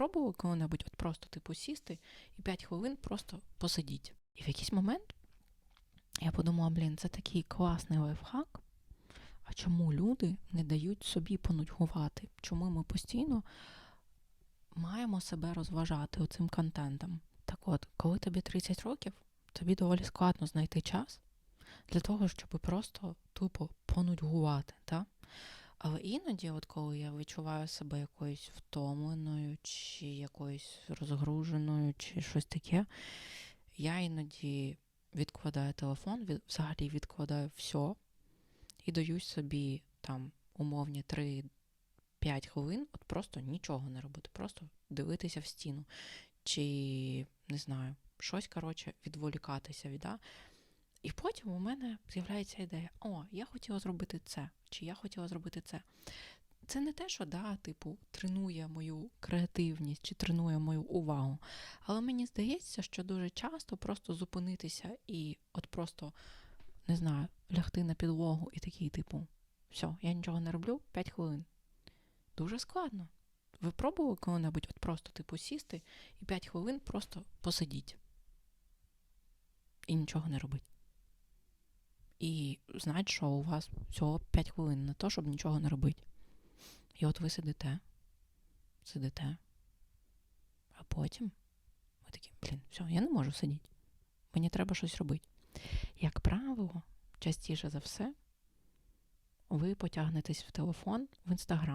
пробували коли-небудь от просто типу сісти і 5 хвилин просто посидіть. І в якийсь момент я подумала, блін, це такий класний лайфхак. А чому люди не дають собі понудьгувати? Чому ми постійно маємо себе розважати оцим контентом? Так от, коли тобі 30 років, тобі доволі складно знайти час для того, щоб просто тупо понудьгувати. Та? Але іноді, от коли я відчуваю себе якоюсь втомленою, чи якоюсь розгруженою, чи щось таке, я іноді відкладаю телефон, від, взагалі відкладаю все і даю собі там умовні 3-5 хвилин, от просто нічого не робити, просто дивитися в стіну. Чи не знаю, щось, коротше, відволікатися від. Да? Потім у мене з'являється ідея: о, я хотіла зробити це, чи я хотіла зробити це. Це не те, що да, типу, тренує мою креативність чи тренує мою увагу. Але мені здається, що дуже часто просто зупинитися і от просто, не знаю, лягти на підлогу і такий, типу, все, я нічого не роблю 5 хвилин. Дуже складно. Ви пробували коли-небудь от просто, типу, сісти і 5 хвилин просто посидіть і нічого не робити. І знать, що у вас всього 5 хвилин на те, щоб нічого не робити. І от ви сидите, сидите, а потім ви такі, блін, все, я не можу сидіти. Мені треба щось робити. Як правило, частіше за все, ви потягнетесь в телефон в інстаграм.